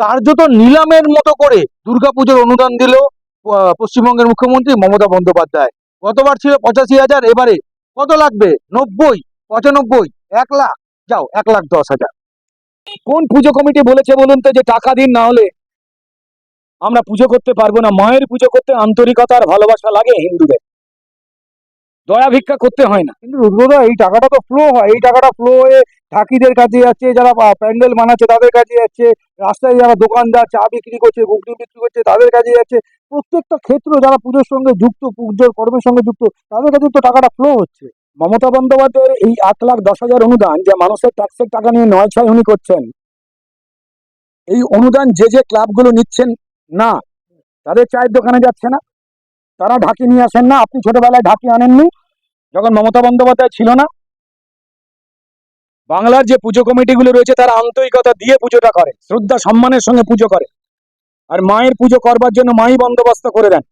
কার্যত নিলামের মতো করে দুর্গাপুজোর অনুদান দিল পশ্চিমবঙ্গের মুখ্যমন্ত্রী মমতা বন্দ্যোপাধ্যায়। গতবার ছিল পঁচাশি হাজার, এবারে কত লাগবে? নব্বই, পঁচানব্বই, এক লাখ। যাও, এক লাখ দশ হাজার। কোন পুজো কমিটি বলেছে বলুন তো যে টাকা দিন না হলে আমরা পুজো করতে পারব না? মায়ের পুজো করতে আন্তরিকতা আর ভালোবাসা লাগে হিন্দুদের। দয়া ভিক্ষা করতে হয় না। কিন্তু রুদ্রদা, এই টাকাটা তো ফ্লো হয়। এই টাকাটা ফ্লো হয়ে ঢাকিদের কাছে যাচ্ছে, যারা প্যান্ডেল বানাচ্ছে তাদের কাছে যাচ্ছে। রাস্তায় যারা দোকানদার, চা বিক্রি করছে, ঘুগনি বিক্রি করছে তাদের কাছে যাচ্ছে। প্রত্যেকটা ক্ষেত্র যারা পুজোর সঙ্গে যুক্ত, পুজোর কর্মের সঙ্গে যুক্ত, তাদের কাছে তো টাকাটা ফ্লো হচ্ছে। মমতা বন্দ্যোপাধ্যায়ের এই এক লাখ দশ হাজার অনুদান যে মানুষের ট্যাক্সের টাকা নিয়ে নয় ছয় উনি করছেন, এই অনুদান যে যে ক্লাবগুলো নিচ্ছেন, না, তাদের চায়ের দোকানে যাচ্ছে না। তারা ঢাকি নিয়ে আসেন না। আপনি ছোটবেলায় ঢাকি আনেননি। যখন মমতা বন্দ্যোপাধ্যায় ছিল না, বাংলার যে পুজো কমিটিগুলো রয়েছে তারা আন্তরিকতা দিয়ে পুজোটা করে, শ্রদ্ধা, সম্মানের সঙ্গে পুজো করে। আর মায়ের পুজো করবার জন্য মাই বন্দোবস্ত করে দেন।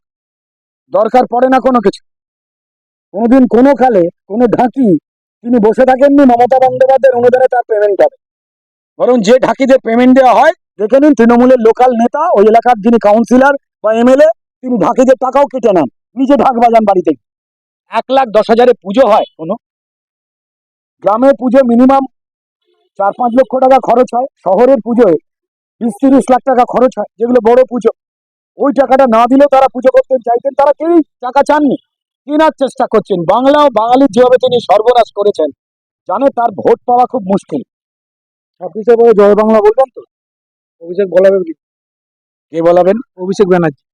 দরকার পড়ে না কোনো কিছু। কোনোদিন কোনো কালে কোনো ঢাকি তিনি বসে থাকেননি, মমতা বন্দ্যোপাধ্যায়ের অনুদানে তার পেমেন্ট হবে। বরং যে ঢাকিদের পেমেন্ট দেওয়া হয়, দেখে নিন তৃণমূলের লোকাল নেতা, ওই এলাকার যিনি কাউন্সিলর বা এমএলএ তিনি ঢাকিদের টাকাও কেটে নেন। নিজে ঢাক বাজান বাড়িতে এক লাখ দশ হাজারে পুজো হয় কোনো। গ্রামের পুজো মিনিমাম চার পাঁচ লক্ষ টাকা খরচ হয় শহরের পুজোয় বিশ তিরিশ লাখ টাকা খরচ হয় যেগুলো বড় পুজো। ওই টাকাটা না দিলেও তারা পুজো করতে চাইতেন তারা কেউই টাকা চাননি। কেনার চেষ্টা করছেন। বাংলা ও বাঙালির যেভাবে তিনি সর্বনাশ করেছেন জানে তার ভোট পাওয়া খুব মুশকিল। ছাব্বিশে পরে জয় বাংলা বলবেন তো? অভিষেক বলাবেন কি? কে বলাবেন? অভিষেক ব্যানার্জি।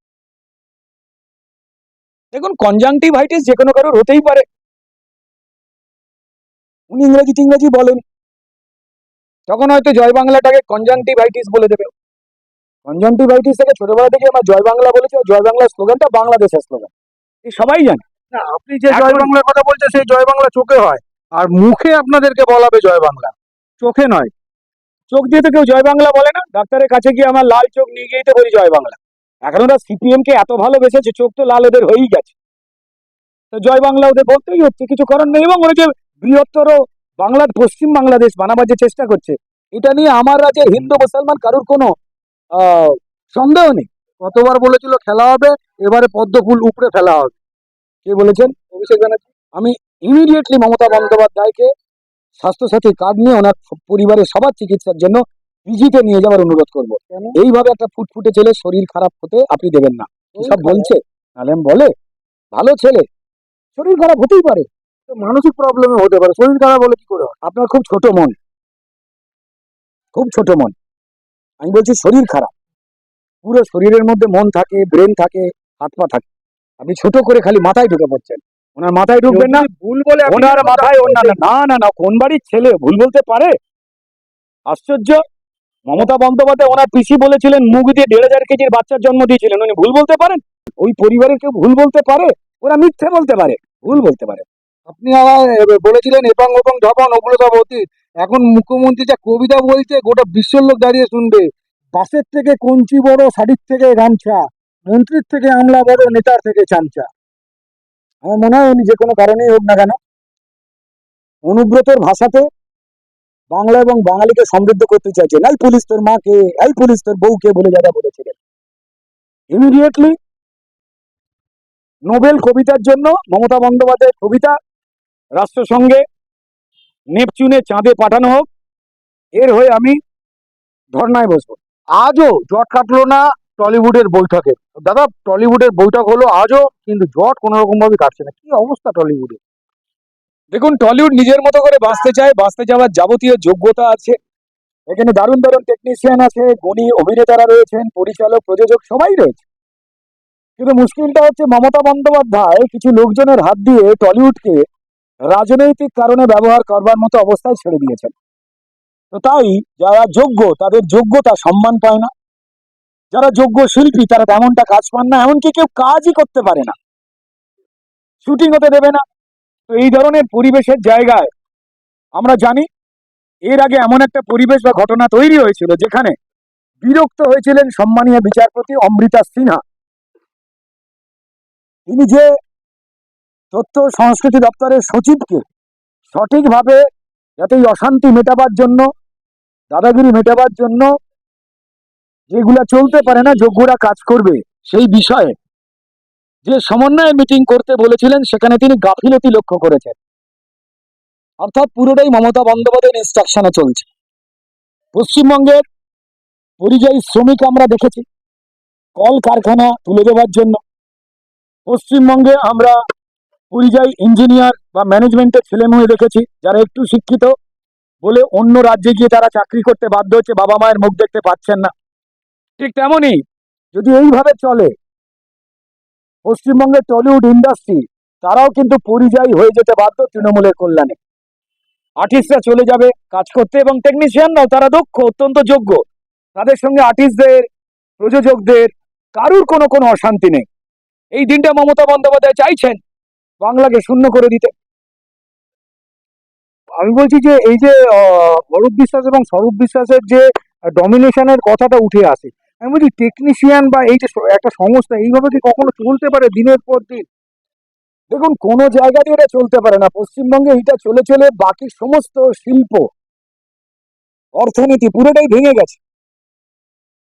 দেখুন কনজাংটিভাইটিস যে কোনো কারোর হতেই পারে। উনি ইংরেজি টিংরেজি বলেন। তখন হয়তো জয় বাংলাটাকে কনজাংটিভাইটিস বলে দেবে। কনজাংটিভাইটিস থেকে ছোটবেলা থেকে আমরা জয় বাংলা বলেছি জয় বাংলার স্লোগানটা বাংলাদেশের স্লোগান। এই সবাই জানে। না আপনি যে জয় বাংলার কথা বলছেন সেই জয় বাংলা চোখে হয়। আর মুখে আপনাদেরকে বলাবে জয় বাংলা চোখে নয়। চোখ দিয়ে তো কেউ জয় বাংলা বলে না। ডাক্তারের কাছে গিয়ে আমার লাল চোখ নিয়ে গিয়েই তো বলি জয় বাংলা এখন ওরা সিপিএম কে এত ভালোবেসেছে, চোখ তো লাল ওদের হয়েই গেছে। তো জয় বাংলা ওদের বলতেই হচ্ছে, কিছু করার নেই। এবং ওরা যে বৃহত্তর বাংলার পশ্চিম বাংলাদেশ বানাবার যে চেষ্টা করছে, এটা নিয়ে আমার রাজ্যে হিন্দু, মুসলমান কারোর কোনো সন্দেহ নেই। কতবার বলেছিল খেলা হবে, এবারে পদ্ম ফুল ফেলা হবে। কে বলেছেন? অভিষেক ব্যানার্জি। আমি ইমিডিয়েটলি মমতা বন্দ্যোপাধ্যায়কে স্বাস্থ্যসাথী কার্ড নিয়ে ওনার পরিবারের সবার চিকিৎসার জন্য পিজিতে নিয়ে যাওয়ার অনুরোধ করব। এইভাবে একটা ফুটফুটে ছেলে শরীর খারাপ হতে আপনি দেবেন না। সব বলছে। নালেম বলে ভালো ছেলে শরীর খারাপ হতেই পারে। তো মানসিক প্রবলেমে হতে পারে। শরীর খারাপ হলে কি করে আপনার খুব ছোট মন। খুব ছোট মন। আমি বলছি শরীর খারাপ। পুরো শরীরের মধ্যে মন থাকে ব্রেন থাকে হাত পা থাকে। আপনি ছোট করে খালি মাথায় ঢুকে পড়ছেন। ওনার মাথায় ঢুকবেন না। ভুল বলে ওনার মাথায় ওনার না না না কোন বাড়ির ছেলে ভুল বলতে পারে? আশ্চর্য। মমতা বন্দ্যোপাধ্যায় ওনার পিসি বলেছিলেন, মুখ দিয়ে দেড় হাজার কেজির বাচ্চার জন্ম দিয়েছিলেন। উনি ভুল বলতে পারেন? ওই পরিবারের কেউ ভুল বলতে পারে? ওরা মিথ্যে বলতে পারে, ভুল বলতে পারে। আপনি আবার বলেছিলেন এবং ওপাং ঢপাং ওগুলো সব অতীত। এখন মুখ্যমন্ত্রী যা কবিতা বলছে, গোটা বিশ্বের লোক দাঁড়িয়ে শুনবে। বাসের থেকে কঞ্চি বড়, শাড়ির থেকে গামছা, মন্ত্রীর থেকে আমলা বড়, নেতার থেকে চামচা। আমার মনে হয় উনি যে কোনো কারণেই হোক না কেন, অনুব্রতর ভাষাতে বাংলা এবং বাঙালিকে সমৃদ্ধ করতে চাইছেন। এই পুলিশ তোর মাকে, এই পুলিশ তোর বউকে বলে যারা বলেছিলেন। ইমিডিয়েটলি নোবেল কবিতার জন্য মমতা বন্দ্যোপাধ্যায়ের কবিতা রাষ্ট্রসংঘে নেপচুনে চাঁদে পাঠানো হোক, এর হয়ে আমি ধর্নায় বসবো। আজও জট কাটলো না টলিউডের বৈঠকে। দাদা, টলিউডের বৈঠক হলো আজও কিন্তু জট কোনো রকম ভাবে কাটছে না। কি অবস্থা টলিউডে দেখুন, টলিউড নিজের মতো করে বাঁচতে চায়, বাঁচতে যাওয়ার যাবতীয় যোগ্যতা আছে। এখানে দারুণ দারুণ টেকনিশিয়ান আছে, গুণী অভিনেতারা রয়েছেন, পরিচালক, প্রযোজক সবাই রয়েছে। কিন্তু মুশকিলটা হচ্ছে মমতা বন্দ্যোপাধ্যায় কিছু লোকজনের হাত দিয়ে টলিউডকে রাজনৈতিক কারণে ব্যবহার করবার মতো অবস্থায় ছেড়ে দিয়েছেন। তো তাই যারা যোগ্য, তাদের যোগ্যতা সম্মান পায় না। যারা যোগ্য শিল্পী, তারা তেমনটা কাজ পান না, এমনকি কেউ কাজই করতে পারে না। শুটিং হতে দেবে না। তো এই ধরনের পরিবেশের জায়গায় আমরা জানি এর আগে এমন একটা পরিবেশ বা ঘটনা তৈরি হয়েছিল যেখানে বিরক্ত হয়েছিলেন সম্মানীয় বিচারপতি অমৃতা সিনহা। তিনি যে তথ্য সংস্কৃতি দপ্তরের সচিবকে সঠিকভাবে যাতে এই অশান্তি মেটাবার জন্য, দাদাগিরি মেটাবার জন্য যেগুলা চলতে পারে না, যোগ্যরা কাজ করবে সেই বিষয়ে যে সমন্বয় মিটিং করতে বলেছিলেন, সেখানে তিনি গাফিলতি লক্ষ্য করেছেন। অর্থাৎ পুরোটাই মমতা বন্দ্যোপাধ্যায়ের ইনস্ট্রাকশনে চলছে। পশ্চিমবঙ্গের পরিযায়ী শ্রমিক আমরা দেখেছি কল কারখানা তুলে দেওয়ার জন্য। পশ্চিমবঙ্গে আমরা পরিযায়ী ইঞ্জিনিয়ার বা ম্যানেজমেন্টের ছেলে মেয়ে দেখেছি, যারা একটু শিক্ষিত বলে অন্য রাজ্যে গিয়ে তারা চাকরি করতে বাধ্য হচ্ছে, বাবা মায়ের মুখ দেখতে পাচ্ছেন না। ঠিক তেমনই যদি এইভাবে চলে পশ্চিমবঙ্গের টলিউড ইন্ডাস্ট্রি, তারাও কিন্তু পরিযায়ী হয়ে যেতে বাধ্য তৃণমূলের কল্যাণে। আর্টিস্টরা চলে যাবে কাজ করতে এবং টেকনিশিয়ানরাও তারা দক্ষ, অত্যন্ত যোগ্য। তাদের সঙ্গে আর্টিস্টদের, প্রযোজকদের কারুর কোনো কোনো অশান্তি নেই। এই দিনটা মমতা বন্দ্যোপাধ্যায় চাইছেন বাংলাকে শূন্য করে দিতে। আমি বলছি যে, এই যে অরূপ বিশ্বাস এবং স্বরূপ বিশ্বাসের যে ডমিনেশনের কথাটা উঠে আসে আমি বলছি টেকনিশিয়ান বা এই যে একটা সংস্থা, এইভাবে কি কখনো চলতে পারে দিনের পর দিন? দেখুন, কোনো জায়গাতে এটা চলতে পারে না। পশ্চিমবঙ্গে এটা চলে চলে বাকি সমস্ত শিল্প, অর্থনীতি পুরোটাই ভেঙে গেছে।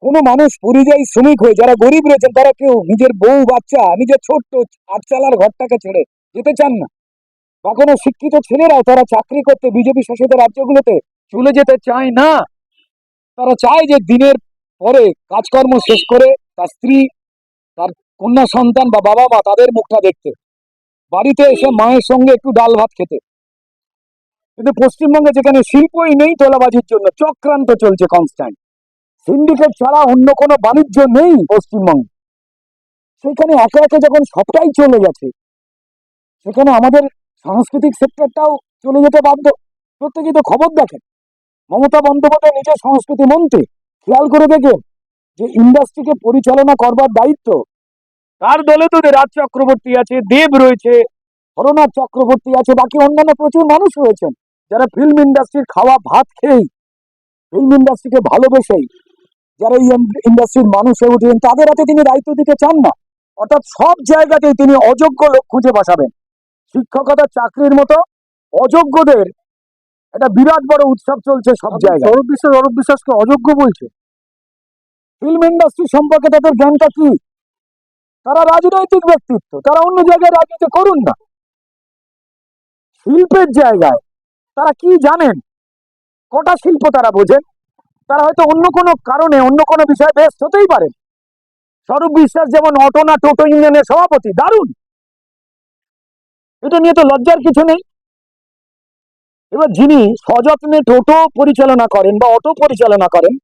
কোনো মানুষ পরিযায়ী শ্রমিক হয়ে, যারা গরিব রয়েছেন, তারা কেউ নিজের বউ, বাচ্চা, নিজের ছোট্ট আটচালার ঘরটাকে ছেড়ে যেতে চান না। বা কোনো শিক্ষিত ছেলেরাও তারা চাকরি করতে, বিজেপি শাসিত রাজ্যগুলোতে চলে যেতে চায় না। তারা চায় যে দিনের পরে কাজকর্ম শেষ করে তার স্ত্রী, তার কন্যা সন্তান বা বাবা মা তাদের মুখটা দেখতে। বাড়িতে এসে মায়ের সঙ্গে একটু ডাল ভাত খেতে। কিন্তু পশ্চিমবঙ্গে যেখানে শিল্পই নেই তোলাবাজির জন্য, চক্রান্ত চলছে কনস্ট্যান্ট সিন্ডিকেট ছাড়া অন্য কোনো বাণিজ্য নেই পশ্চিমবঙ্গে। সেখানে একে একে যখন সবটাই চলে গেছে, সেখানে আমাদের সাংস্কৃতিক সেক্টরটাও চলে যেতে বাধ্য। প্রত্যেকেই তো খবর দেখেন। মমতা বন্দ্যোপাধ্যায় নিজের সংস্কৃতি মন্ত্রী। খেয়াল করে দেখেন যে ইন্ডাস্ট্রিকে পরিচালনা করবার দায়িত্ব তার দলে তো রাজ চক্রবর্তী আছে দেব রয়েছে হরনাথ চক্রবর্তী আছে বাকি অন্যান্য প্রচুর মানুষ রয়েছেন যারা ফিল্ম ইন্ডাস্ট্রির খাওয়া ভাত খেয়েই ফিল্ম ইন্ডাস্ট্রিকে ভালোবেসেই যারা এই ইন্ডাস্ট্রির মানুষ হয়ে উঠেছেন তাদের হাতে তিনি দায়িত্ব দিতে চান না। অর্থাৎ সব জায়গাতেই তিনি অযোগ্য লোক খুঁজে বসাবেন। শিক্ষকতা চাকরির মতো অযোগ্যদের একটা বিরাট বড় উৎসব চলছে সব জায়গায়। স্বরূপ বিশ্বাস অরূপ বিশ্বাসকে অযোগ্য বলছে ফিল্ম ইন্ডাস্ট্রি সম্পর্কে তাদের জ্ঞানটা কি? তারা রাজনৈতিক ব্যক্তিত্ব, তারা অন্য জায়গায় রাজনীতি করুন না। শিল্পের জায়গায় তারা কি জানেন? কটা শিল্প তারা বোঝেন? তারা হয়তো অন্য কোনো কারণে, অন্য কোনো বিষয়ে ব্যস্ত হতেই পারেন। স্বরূপ বিশ্বাস যেমন অটো না টোটো ইউনিয়নের সভাপতি, দারুণ। এটা নিয়ে তো লজ্জার কিছু নেই। এবার যিনি সযত্নে টোটো পরিচালনা করেন বা অটো পরিচালনা করেন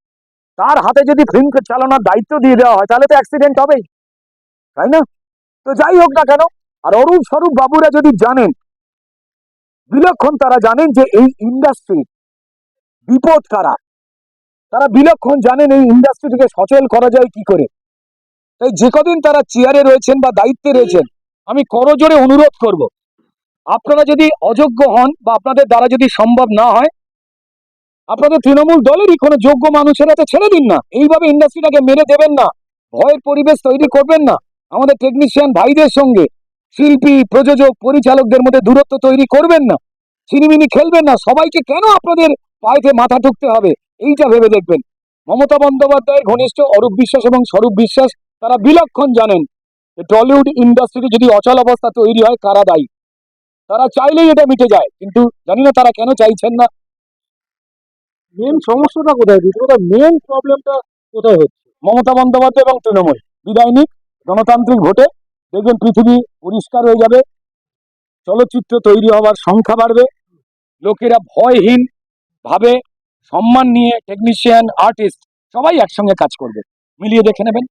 তার হাতে যদি ফিল্ম চালানোর দায়িত্ব দিয়ে দেওয়া হয়, তাহলে তো অ্যাক্সিডেন্ট হবেই, তাই না? তো যাই হোক না কেন, আর অরূপ স্বরূপ বাবুরা যদি জানেন, বিলক্ষণ তারা জানেন যে এই ইন্ডাস্ট্রি বিপদ কারা তারা বিলক্ষণ জানেন এই ইন্ডাস্ট্রিটিকে সচল করা যায় কি করে। তাই যে কদিন তারা চেয়ারে রয়েছেন বা দায়িত্বে রয়েছেন, আমি করজোরে অনুরোধ করব, আপনারা যদি অযোগ্য হন বা আপনাদের দ্বারা যদি সম্ভব না হয় আপনাদের তৃণমূল দলেরই কোনো যোগ্য মানুষের হাতে ছেড়ে দিন না। এইভাবে ইন্ডাস্ট্রিটাকে মেরে দেবেন না। ভয়ের পরিবেশ তৈরি করবেন না। আমাদের টেকনিশিয়ান ভাইদের সঙ্গে শিল্পী, প্রযোজক, পরিচালকদের মধ্যে দূরত্ব তৈরি করবেন না। চিনিমিনি খেলবেন না। সবাইকে কেন আপনাদের পায়েতে মাথা ঠুকতে হবে? এইটা ভেবে দেখবেন। মমতা বন্দ্যোপাধ্যায়ের ঘনিষ্ঠ অরূপ বিশ্বাস এবং স্বরূপ বিশ্বাস, তারা বিলক্ষণ জানেন টলিউড ইন্ডাস্ট্রিতে যদি অচল অবস্থা তৈরি হয়, কারা দায়ী? তারা চাইলেই এটা মিটে যায়, কিন্তু জানি না তারা কেন চাইছেন না। মেন সমস্যাটা কোথায়? দিচ্ছে মেন প্রবলেমটা কোথায় হচ্ছে? মমতা বন্দ্যোপাধ্যায় এবং তৃণমূল। বিদায় নিক। গণতান্ত্রিক ভোটে দেখবেন পৃথিবী পরিষ্কার হয়ে যাবে। চলচ্চিত্র তৈরি হওয়ার সংখ্যা বাড়বে। লোকেরা ভয়হীন ভাবে সম্মান নিয়ে টেকনিশিয়ান আর্টিস্ট সবাই একসঙ্গে কাজ করবে। মিলিয়ে দেখে নেবেন।